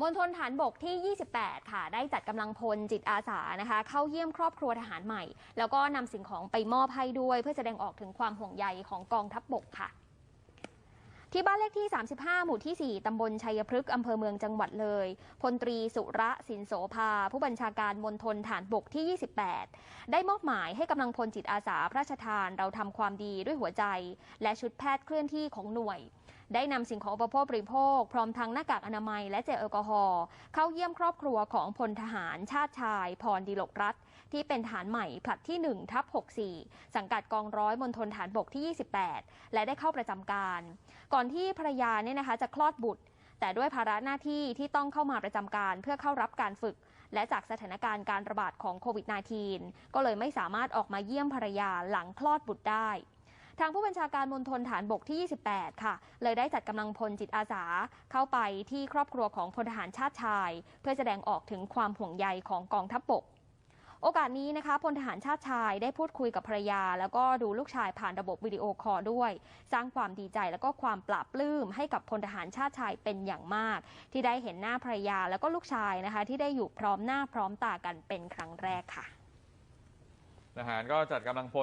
มณฑลฐานบกที่ 28 ค่ะ ได้จัดกำลังพลจิตอาสานะคะ เข้าเยี่ยมครอบครัวทหารใหม่ แล้วก็นำสิ่งของไปมอบให้ด้วย เพื่อแสดงออกถึงความห่วงใยของกองทัพบบกค่ะ ที่บ้านเลขที่ 35 หมู่ที่ 4 ตำบลชัยพฤกษ์ อำเภอเมืองจังหวัดเลย พลตรีสุระสินโสภา ผู้บัญชาการมณฑลฐานบกที่ 28 ได้มอบหมายให้กำลังพลจิตอาสาพระราชทานเราทำความดีด้วยหัวใจ และชุดแพทย์เคลื่อนที่ของหน่วยได้นำสิ่งของอุปโภคบริโภค พร้อมทั้งหน้ากากอนามัยและเจลแอลกอฮอล์เข้าเยี่ยมครอบครัวของพลทหารชาติชาย พรดีลกรัฐ ที่เป็นฐานใหม่ผลัดที่ 1 ทับ 64 สังกัดกองร้อยมณฑลฐานบกที่ 28 และได้เข้าประจำการ ก่อนที่ภรรยาเนี่ยนะคะจะคลอดบุตร แต่ด้วยภาระหน้าที่ที่ต้องเข้ามาประจำการเพื่อเข้ารับการฝึกและจากสถานการณ์การระบาดของโควิด -19 ก็เลยไม่สามารถออกมาเยี่ยมภรรยาหลังคลอดบุตรได้ ทางผู้บัญชาการมณฑลฐานบกที่ 28 ค่ะ เลยได้จัดกำลังพลจิตอาสาเข้าไปที่ครอบครัวของพลทหารชาติชาย เพื่อแสดงออกถึงความห่วงใยของกองทัพบบกโอกาสนี้นะคะพลทหารชาติชายได้พูดคุยกับภรรยา แล้วก็ดูลูกชายผ่านระบบวิดีโอคอลด้วย สร้างความดีใจแล้วก็ความปลาบปลื้มให้กับพลทหารชาติชายเป็นอย่างมาก ที่ได้เห็นหน้าภรรยาแล้วก็ลูกชายนะคะ ที่ได้อยู่พร้อมหน้าพร้อมตากันเป็นครั้งแรกค่ะทหารก็จัดกำลังพล